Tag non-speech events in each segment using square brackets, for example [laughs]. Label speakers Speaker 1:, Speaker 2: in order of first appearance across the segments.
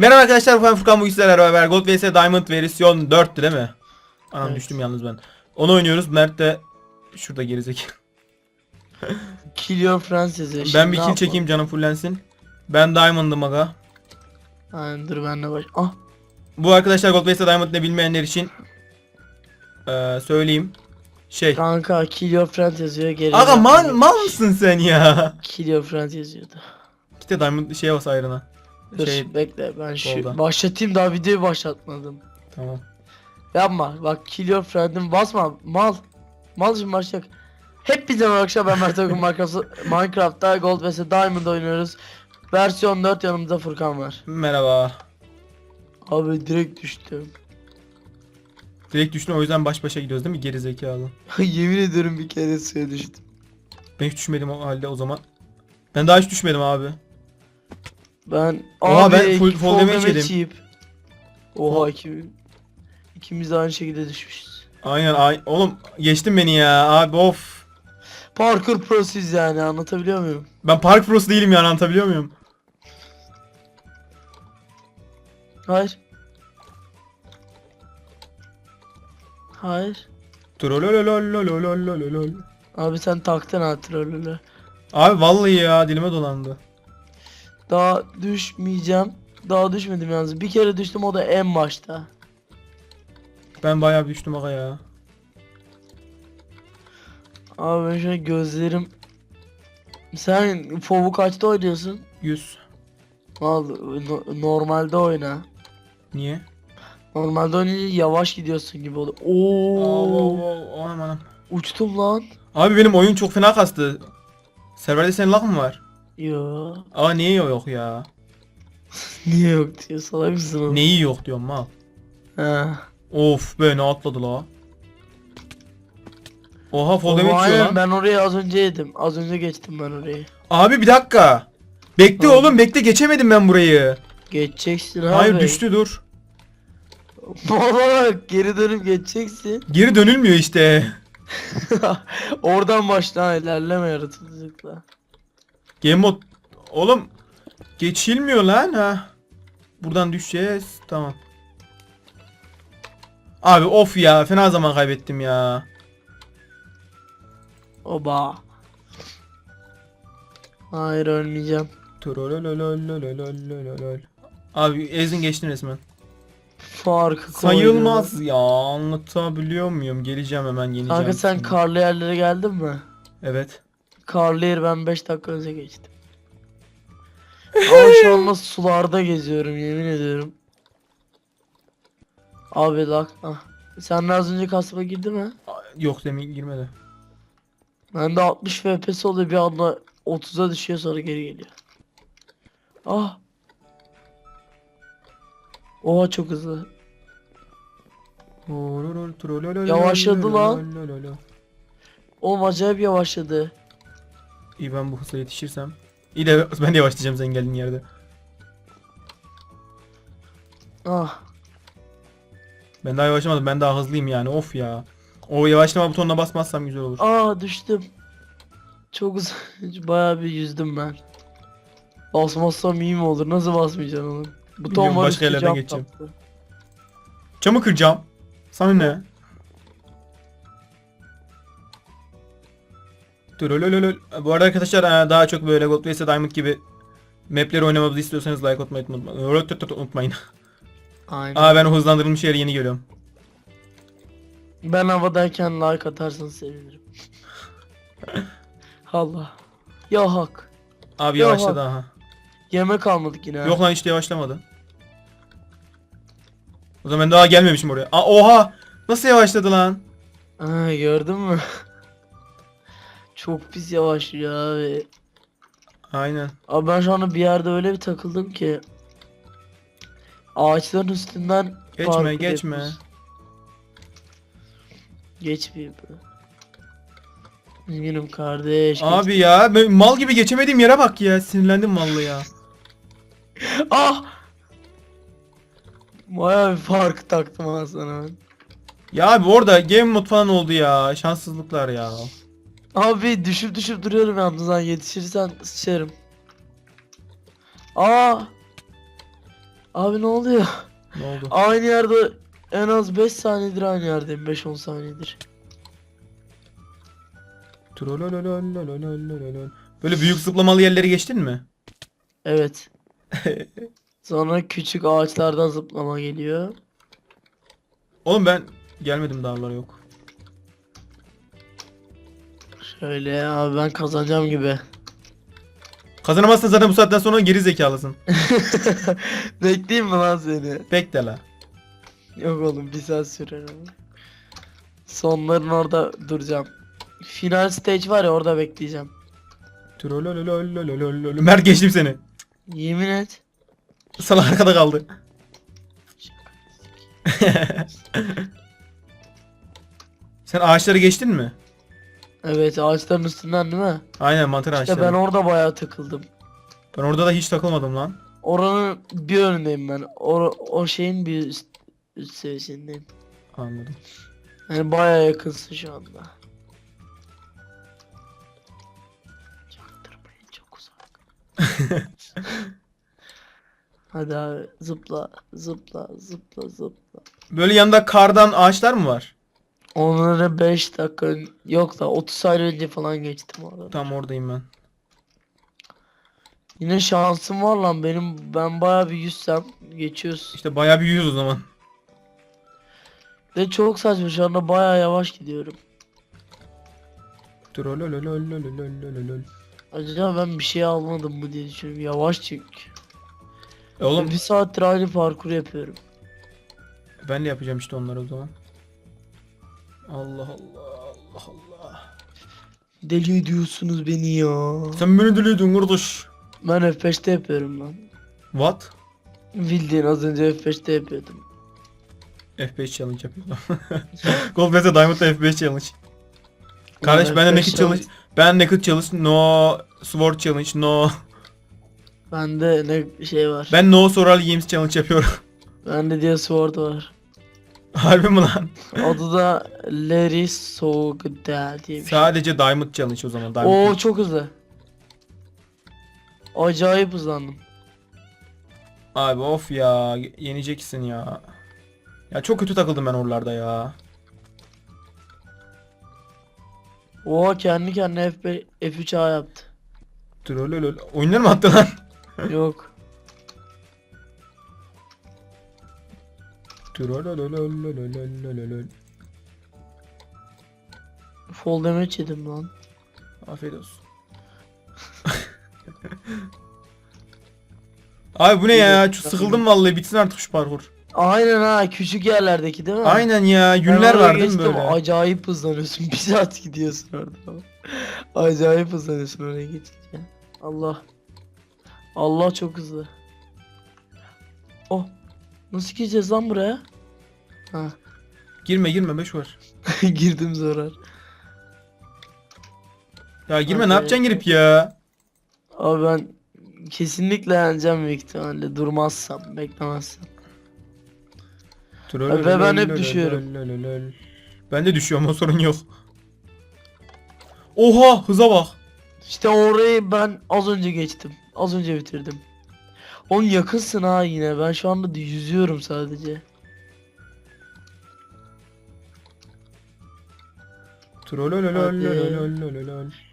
Speaker 1: Merhaba arkadaşlar ben Furkan bugün sizlerle beraber Gold vs Diamond versiyon 4'tü değil mi? Anam
Speaker 2: Evet.
Speaker 1: düştüm yalnız ben. Onu oynuyoruz. Mert de şurada gerizek. [laughs]
Speaker 2: Kill your yazıyor.
Speaker 1: Ben bir kill
Speaker 2: yapalım?
Speaker 1: çekeyim canım fullensin. Ben Diamond'ım aga.
Speaker 2: Aynen dur ben de baş. Ah
Speaker 1: Bu arkadaşlar Gold vs Diamond ne bilmeyenler için eee söyleyeyim. Şey.
Speaker 2: kanka kill your friends yazıyor. Geri
Speaker 1: Aga mal, mal mısın sen ya?
Speaker 2: Kill your friends yazıyordu.
Speaker 1: İşte Diamond şeye bas ayrına.
Speaker 2: Dur
Speaker 1: Şey,
Speaker 2: bekle ben şu başlatayım daha videoyu başlatmadım.
Speaker 1: Tamam.
Speaker 2: Yapma bak kill your friend'im basma mal. Mal şimdi başlayacak. Hepinize merhaba ben Mert Akın Minecraft- [laughs] Minecraft'ta Gold vs Diamond oynuyoruz. Versiyon 4 yanımızda Furkan var.
Speaker 1: Merhaba.
Speaker 2: Abi direkt düştüm.
Speaker 1: Direkt düştün o yüzden baş başa gidiyoruz değil mi gerizekalı? [laughs]
Speaker 2: Yemin ediyorum bir kere suya düştüm.
Speaker 1: Ben hiç düşmedim o halde o zaman. Ben daha hiç düşmedim abi.
Speaker 2: Ben
Speaker 1: Oha,
Speaker 2: abi
Speaker 1: ben full-
Speaker 2: full,
Speaker 1: damage yedim.
Speaker 2: yiyip- Oha iki, ikimiz de aynı şekilde düşmüşüz.
Speaker 1: Aynen ay oğlum geçtin beni ya abi of.
Speaker 2: Parkur prosuyuz yani anlatabiliyor muyum?
Speaker 1: Ben park prosu değilim yani anlatabiliyor muyum?
Speaker 2: Hayır. Hayır.
Speaker 1: Trololololololololol.
Speaker 2: Abi sen taktın ha trolünü.
Speaker 1: Abi vallahi ya dilime dolandı.
Speaker 2: Daha düşmeyeceğim. Daha düşmedim yalnız. Bir kere düştüm o da en başta.
Speaker 1: Ben bayağı bir düştüm aga ya.
Speaker 2: Abi ben an gözlerim... Sen fovu kaçta oynuyorsun?
Speaker 1: 100.
Speaker 2: Al no- normalde oyna.
Speaker 1: Niye?
Speaker 2: Normalde oynayınca yavaş gidiyorsun gibi oluyor.
Speaker 1: Oo. Anam anam.
Speaker 2: uçtum lan.
Speaker 1: Abi benim oyun çok fena kastı. Serverde senin lag mı var?
Speaker 2: Yo.
Speaker 1: Aa niye yok ya? [laughs]
Speaker 2: Niye yok diyor salak mısın oğlum?
Speaker 1: Neyi yok diyorum mal.
Speaker 2: Ha.
Speaker 1: Of be ne atladı la. Oha fall damage yiyor
Speaker 2: aynen,
Speaker 1: lan.
Speaker 2: ben orayı az önce yedim. Az önce geçtim ben orayı.
Speaker 1: Abi bir dakika. Bekle
Speaker 2: Abi.
Speaker 1: oğlum bekle geçemedim ben burayı.
Speaker 2: Geçeceksin abi.
Speaker 1: Hayır düştü dur. [laughs]
Speaker 2: Baba geri dönüp geçeceksin.
Speaker 1: Geri dönülmüyor işte. [laughs]
Speaker 2: Oradan başla ha, ilerleme yaratıcılıkla.
Speaker 1: Game mod. Oğlum. Geçilmiyor lan ha. Buradan düşeceğiz. Tamam. Abi of ya. Fena zaman kaybettim ya.
Speaker 2: Oba. Hayır ölmeyeceğim.
Speaker 1: Abi ezin geçtin resmen.
Speaker 2: Farkı
Speaker 1: Sayılmaz ya anlatabiliyor muyum? Geleceğim hemen yeneceğim.
Speaker 2: Kanka sen
Speaker 1: şimdi.
Speaker 2: karlı yerlere geldin mi?
Speaker 1: Evet.
Speaker 2: Karlı yer ben 5 dakika önce geçtim. Ama şu an nasıl sularda geziyorum yemin ediyorum. Abi lak. Ah. Sen de az önce kasaba girdi mi?
Speaker 1: Yok demin girmedi.
Speaker 2: Bende 60 FPS oluyor bir anda 30'a düşüyor sonra geri geliyor. Ah. Oha çok hızlı. Yavaşladı lan. Oğlum acayip yavaşladı.
Speaker 1: İyi ben bu hızla yetişirsem. İyi de [laughs] ben de yavaşlayacağım sen geldiğin yerde.
Speaker 2: Ah.
Speaker 1: Ben daha yavaşlamadım ben daha hızlıyım yani of ya. O yavaşlama butonuna basmazsam güzel olur.
Speaker 2: Aa düştüm. Çok hızlı. [laughs] Bayağı bir yüzdüm ben. Basmazsam iyi mi olur? Nasıl basmayacaksın onu? Buton
Speaker 1: Bilmiyorum,
Speaker 2: var
Speaker 1: başka
Speaker 2: üstü
Speaker 1: yerlerden
Speaker 2: cam
Speaker 1: geçeceğim.
Speaker 2: kaplı.
Speaker 1: Camı kıracağım. Sana ne? Trolololol. Bu arada arkadaşlar daha çok böyle Gold vs Diamond gibi mapleri oynamamızı istiyorsanız like atmayı unutmayın. unutmayın.
Speaker 2: Aynen.
Speaker 1: Aa ben hızlandırılmış yere yeni geliyorum.
Speaker 2: Ben havadayken like atarsanız sevinirim. [laughs] Allah. Ya hak.
Speaker 1: Abi
Speaker 2: Yo,
Speaker 1: yavaşladı aha.
Speaker 2: Yemek almadık yine.
Speaker 1: Yok lan hiç de yavaşlamadı. O zaman ben daha gelmemişim oraya. Aa oha! Nasıl yavaşladı lan?
Speaker 2: Ha, gördün mü? Çok pis yavaşlıyor abi.
Speaker 1: Aynen.
Speaker 2: Abi ben şu anda bir yerde öyle bir takıldım ki. Ağaçların üstünden
Speaker 1: Geçme geçme.
Speaker 2: yapıyoruz. Geçmeyeyim mi? Üzgünüm kardeş.
Speaker 1: Abi ya ben mal gibi geçemediğim yere bak ya. Sinirlendim vallahi ya.
Speaker 2: geç- [laughs] Ah! Bayağı bir fark taktım ha sana ben.
Speaker 1: Ya abi orada game mode falan oldu ya. Şanssızlıklar ya.
Speaker 2: Abi düşüp düşüp duruyorum yalnız yetişirsen sıçarım. Aa. Abi ne oluyor?
Speaker 1: Ne oldu?
Speaker 2: Aynı yerde en az 5 saniyedir aynı yerdeyim. 5-10 saniyedir.
Speaker 1: Böyle büyük zıplamalı yerleri geçtin mi?
Speaker 2: Evet. [laughs] Sonra küçük ağaçlardan zıplama geliyor.
Speaker 1: Oğlum ben gelmedim dağlara yok.
Speaker 2: Şöyle abi ben kazanacağım gibi.
Speaker 1: Kazanamazsın zaten bu saatten sonra geri zekalısın. [laughs]
Speaker 2: Bekleyeyim mi lan seni?
Speaker 1: Bekle la.
Speaker 2: Yok oğlum bir saat sürer ama. Sonların orada duracağım. Final stage var ya orada bekleyeceğim.
Speaker 1: Trolololololololol. Mert geçtim seni.
Speaker 2: Yemin et.
Speaker 1: Salak arkada kaldı. [laughs] Sen ağaçları geçtin mi?
Speaker 2: Evet ağaçların üstünden değil mi?
Speaker 1: Aynen mantar
Speaker 2: İşte
Speaker 1: ağaçları.
Speaker 2: ben
Speaker 1: Ben,
Speaker 2: orada bayağı takıldım.
Speaker 1: orada da hiç takılmadım lan.
Speaker 2: Oranın bir önündeyim ben. O, o şeyin bir üst, üst seviyesindeyim.
Speaker 1: Anladım.
Speaker 2: Yani bayağı yakınsın şu anda. Çaktırmayın çok uzak. [laughs] Hadi abi zıpla zıpla zıpla zıpla.
Speaker 1: Böyle yanında kardan ağaçlar mı var?
Speaker 2: Onları 5 dakika ön- yok da 30 saniye önce falan geçtim orada.
Speaker 1: Tam oradayım ben.
Speaker 2: Yine şansım var lan benim ben bayağı bir yüzsem geçiyoruz.
Speaker 1: İşte bayağı bir yüz o zaman.
Speaker 2: Ve çok saçma şu anda bayağı yavaş gidiyorum.
Speaker 1: Trololololololololol.
Speaker 2: Acaba ben bir şey almadım mı diye düşünüyorum. Yavaş çünkü.
Speaker 1: E oğlum
Speaker 2: Bir saattir aynı parkur yapıyorum.
Speaker 1: ben de yapacağım işte onları o zaman. Allah Allah Allah Allah.
Speaker 2: Deli ediyorsunuz beni ya.
Speaker 1: Sen beni diliyordun kardeş.
Speaker 2: Ben F5'te yapıyorum lan.
Speaker 1: What?
Speaker 2: Bildiğin az önce F5'te yapıyordum.
Speaker 1: F5 challenge yapıyorum. [laughs] Gold Pass'e Diamond'da F5 challenge. Kardeş ben de
Speaker 2: F5
Speaker 1: naked challenge. Ben naked challenge no sword challenge no.
Speaker 2: Bende ne şey var.
Speaker 1: Ben no soral games challenge yapıyorum.
Speaker 2: Bende diye sword var. [laughs]
Speaker 1: Harbi mi lan?
Speaker 2: Adı da Larry Sogda diye bir şey.
Speaker 1: Sadece Diamond challenge o zaman. Diamond
Speaker 2: Oo çok hızlı. Acayip hızlandım.
Speaker 1: Abi of ya yeneceksin ya. Ya çok kötü takıldım ben oralarda ya.
Speaker 2: Oha kendi kendine F5, F3A yaptı.
Speaker 1: Trololol. Oyunlar mı attı lan?
Speaker 2: Yok. Fall damage yedim lan.
Speaker 1: Afiyet olsun. [laughs] Abi bu ne ya? Çok sıkıldım vallahi bitsin artık şu parkur.
Speaker 2: Aynen ha küçük yerlerdeki değil mi?
Speaker 1: Aynen ya günler var değil mi böyle?
Speaker 2: Acayip hızlanıyorsun. [laughs] Bir saat gidiyorsun orada. Acayip hızlanıyorsun oraya geçince. Allah. Allah çok hızlı. Oh. Nasıl gireceğiz lan buraya? Ha.
Speaker 1: Girme girme beş var. [laughs]
Speaker 2: Girdim zorar.
Speaker 1: Ya girme ne yapacaksın girip ya?
Speaker 2: Abi ben kesinlikle yeneceğim büyük ihtimalle durmazsam, beklemezsem. Ve ben hep düşüyorum.
Speaker 1: Ben de düşüyorum o sorun yok. Oha hıza bak.
Speaker 2: İşte orayı ben az önce geçtim. Az önce bitirdim. Oğlum yakınsın ha yine. Ben şu anda yüzüyorum sadece.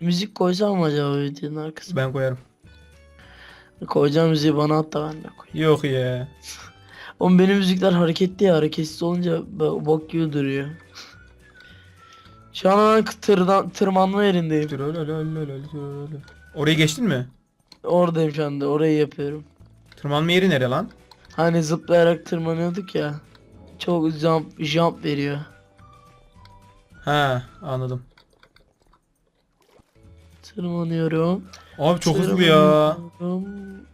Speaker 2: Müzik koysam mı acaba videonun arkasına?
Speaker 1: Ben koyarım.
Speaker 2: Koyacağım müziği bana at da ben de koyayım.
Speaker 1: Yok ya. [laughs]
Speaker 2: Oğlum benim müzikler hareketli ya. Hareketsiz olunca bo- bok gibi duruyor. [laughs] Şu an ben tırdan, tırmanma yerindeyim.
Speaker 1: Orayı geçtin mi?
Speaker 2: Oradayım şu anda. Orayı yapıyorum.
Speaker 1: Tırmanma yeri nere lan?
Speaker 2: Hani zıplayarak tırmanıyorduk ya. Çok jump, jump veriyor.
Speaker 1: Ha anladım.
Speaker 2: Tırmanıyorum.
Speaker 1: Abi çok hızlı ya.
Speaker 2: Tırmanıyorum.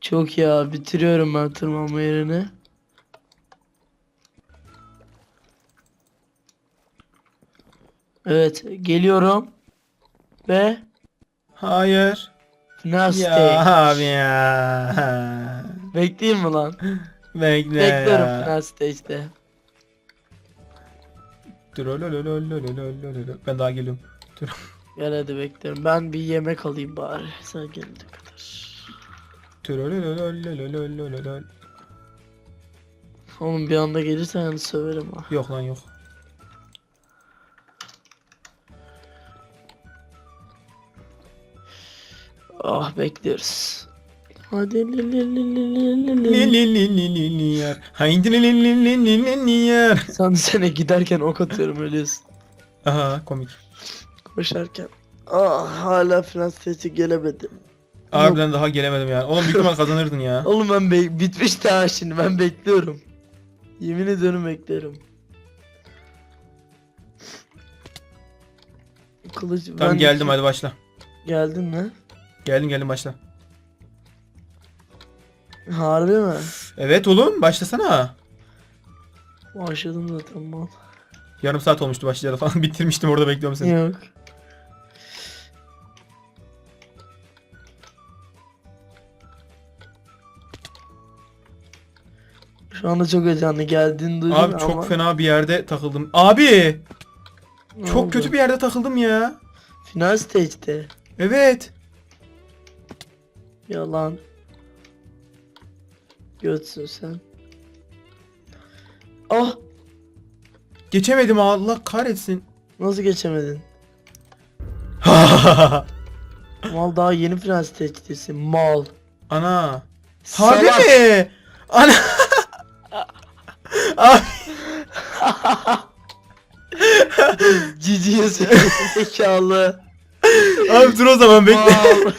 Speaker 2: Çok ya bitiriyorum ben tırmanma yerini. Evet geliyorum. Ve
Speaker 1: Hayır.
Speaker 2: final stage.
Speaker 1: Ya abi ya.
Speaker 2: Bekleyeyim mi lan?
Speaker 1: Bekle
Speaker 2: Bekliyorum
Speaker 1: ya.
Speaker 2: final stage'de.
Speaker 1: Ben daha geliyorum.
Speaker 2: Gel hadi bekle. Ben bir yemek alayım bari. Sen gelene kadar. Oğlum bir anda gelirsen yani söverim ha.
Speaker 1: Yok lan yok.
Speaker 2: Ah bekliyoruz. Hadi li li li li li li li.
Speaker 1: Li li li li li li yer. Haydi li li li li li li li yer.
Speaker 2: Sen sene giderken ok atıyorum ölüyorsun.
Speaker 1: Aha komik.
Speaker 2: Koşarken. Ah hala final stage'e gelemedim.
Speaker 1: Harbiden daha gelemedim yani. Oğlum büyük ihtimal kazanırdın ya.
Speaker 2: Oğlum ben be- bitmiş daha şimdi ben bekliyorum. Yemin ediyorum bekliyorum. Kılıç
Speaker 1: Tamam
Speaker 2: ben-
Speaker 1: geldim hadi başla.
Speaker 2: Geldin mi?
Speaker 1: Geldim geldim başla.
Speaker 2: Harbi mi?
Speaker 1: Evet oğlum başlasana.
Speaker 2: Başladım zaten mal.
Speaker 1: Yarım saat olmuştu başlayalı falan. [laughs] Bitirmiştim orada bekliyorum seni.
Speaker 2: Yok. Şu anda çok heyecanlı geldiğini duydum
Speaker 1: Abi
Speaker 2: ama
Speaker 1: çok fena bir yerde takıldım. Abi
Speaker 2: Ne
Speaker 1: çok
Speaker 2: oldu?
Speaker 1: kötü bir yerde takıldım ya.
Speaker 2: Final stage'te.
Speaker 1: Evet.
Speaker 2: Yalan. Götsün sen. Ah!
Speaker 1: Geçemedim Allah kahretsin.
Speaker 2: Nasıl geçemedin? [laughs] Mal daha yeni final stage'desin. Mal.
Speaker 1: Ana. Harbi
Speaker 2: Salak.
Speaker 1: mi? Ana. [laughs] Abi
Speaker 2: Cici yazıyor. [laughs] Zekalı.
Speaker 1: Abi dur o zaman bekle.
Speaker 2: Mal.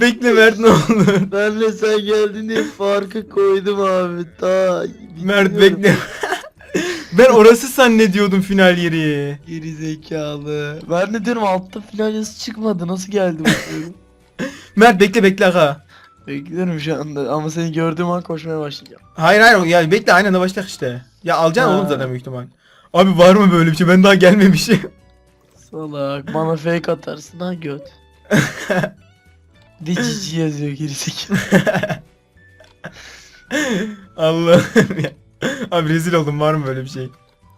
Speaker 1: Bekle Mert ne olur. [laughs]
Speaker 2: Ben de sen geldin diye farkı koydum abi. Daha
Speaker 1: Mert
Speaker 2: bilmiyorum.
Speaker 1: bekle. [laughs] ben orası zannediyordum final yeri.
Speaker 2: Geri zekalı. Ben de diyorum altta final yazısı çıkmadı. Nasıl geldi bu diyorum. [laughs]
Speaker 1: Mert bekle bekle aga.
Speaker 2: Bekliyorum şu anda ama seni gördüğüm an koşmaya başlayacağım.
Speaker 1: Hayır hayır ya bekle aynen de başla işte. Ya alacaksın
Speaker 2: Ha.
Speaker 1: oğlum zaten büyük ihtimal. Abi var mı böyle bir şey? Ben daha gelmemişim.
Speaker 2: Salak bana fake atarsın ha göt. Dicici yazıyor gerizekalı. [laughs]
Speaker 1: Allah'ım ya. Abi rezil oldum var mı böyle bir şey?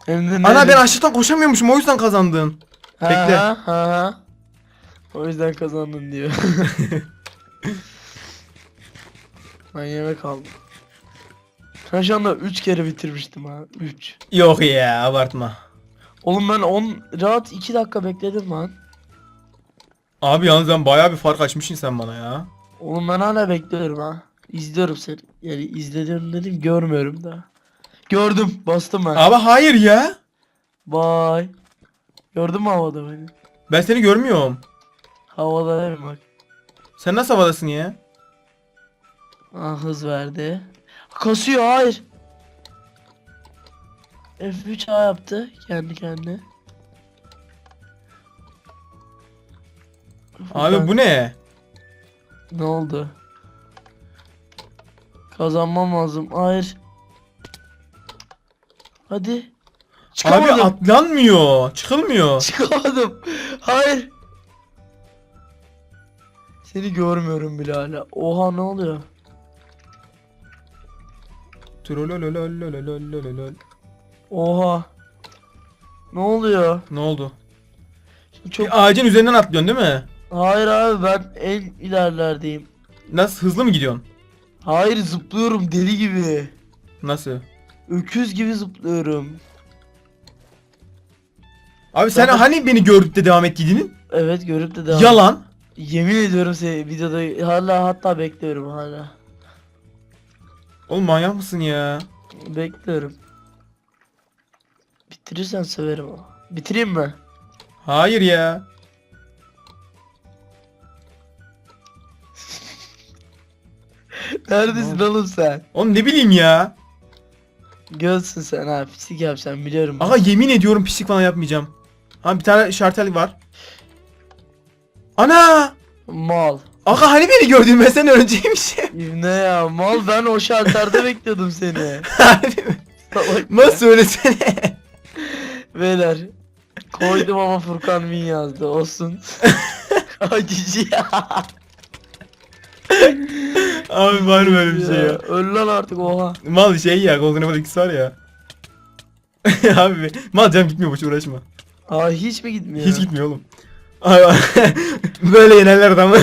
Speaker 2: Hem de
Speaker 1: Ana
Speaker 2: nerede-
Speaker 1: ben aşağıdan koşamıyormuşum o yüzden kazandın.
Speaker 2: Ha,
Speaker 1: bekle.
Speaker 2: Ha, ha. O yüzden kazandın diyor. [laughs] ben yemek aldım. Ben şu anda 3 kere bitirmiştim ha. 3.
Speaker 1: Yok ya abartma.
Speaker 2: Oğlum ben 10 rahat 2 dakika bekledim lan.
Speaker 1: Abi yalnız ben bayağı bir fark açmışsın sen bana ya.
Speaker 2: Oğlum ben hala bekliyorum ha. İzliyorum seni. Yani izledim dedim görmüyorum da. Gördüm bastım ben.
Speaker 1: Abi hayır ya.
Speaker 2: Bye. Gördün mü havada beni?
Speaker 1: Ben seni görmüyorum.
Speaker 2: Havadayım bak.
Speaker 1: Sen nasıl havadasın ya?
Speaker 2: Ah hız verdi. Kasıyor hayır. F3 A yaptı kendi kendine.
Speaker 1: Abi bu ne?
Speaker 2: Ne oldu? Kazanmam lazım. Hayır. Hadi.
Speaker 1: Abi
Speaker 2: Çıkamadım.
Speaker 1: atlanmıyor. Çıkılmıyor.
Speaker 2: Çıkamadım. Hayır. Seni görmüyorum bile hala. Oha ne oluyor?
Speaker 1: Trololololololololol.
Speaker 2: Oha. Ne oluyor?
Speaker 1: Ne oldu?
Speaker 2: Çok
Speaker 1: Bir ağacın üzerinden atlıyorsun değil mi?
Speaker 2: Hayır abi ben en ilerlerdeyim.
Speaker 1: Nasıl hızlı mı gidiyorsun?
Speaker 2: Hayır zıplıyorum deli gibi.
Speaker 1: Nasıl?
Speaker 2: Öküz gibi zıplıyorum.
Speaker 1: Abi sen
Speaker 2: Zaten-
Speaker 1: hani beni gördük de devam ettiydin?
Speaker 2: Evet görüp de devam.
Speaker 1: Yalan.
Speaker 2: Yemin ediyorum seni videoda hala hatta bekliyorum hala.
Speaker 1: Oğlum manyak mısın ya?
Speaker 2: Bekliyorum. Bitirirsen severim ama. Bitireyim mi?
Speaker 1: Hayır ya.
Speaker 2: Neredesin oğlum sen?
Speaker 1: Oğlum ne bileyim ya.
Speaker 2: Gözsün sen ha pislik yapacaksın biliyorum.
Speaker 1: Aga yemin ediyorum pislik falan yapmayacağım. Ha bir tane şartel var. Ana!
Speaker 2: Mal.
Speaker 1: Aga hani beni gördün ben senden önceymişim. [laughs]
Speaker 2: Ne ya mal ben o şalterde [laughs] bekliyordum seni.
Speaker 1: Harbi mi?
Speaker 2: Salak ya.
Speaker 1: Nasıl söylesene. [laughs]
Speaker 2: Beyler. Koydum ama Furkan Min yazdı olsun. Acıcı ya.
Speaker 1: Abi var böyle bir şey ya. [laughs]
Speaker 2: Öl lan artık oha.
Speaker 1: Mal şey ya Golden Apple X var ya. [laughs] Abi mal canım gitmiyor boş uğraşma.
Speaker 2: Aa hiç mi gitmiyor?
Speaker 1: Hiç gitmiyor oğlum. Abi, [laughs] böyle yenerler adamı.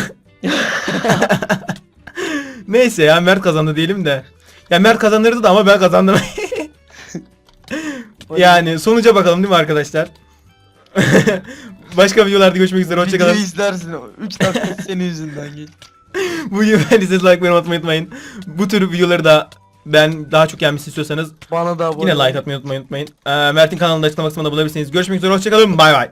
Speaker 1: Neyse ya Mert kazandı diyelim de. Ya Mert kazanırdı da ama ben kazandım. yani sonuca bakalım değil mi arkadaşlar? Başka videolarda görüşmek üzere. Hoşçakalın.
Speaker 2: Videoyu izlersin. 3 dakika senin yüzünden geç. [laughs]
Speaker 1: Bu videoyu beğendiyseniz like beğenmeyi unutmayı unutmayın. Bu tür videoları da ben daha çok gelmesini istiyorsanız
Speaker 2: Bana da abone
Speaker 1: yine like atmayı unutmayın. unutmayın. Ee, Mert'in kanalında açıklama kısmında bulabilirsiniz. Görüşmek üzere. Hoşçakalın. Bay bay.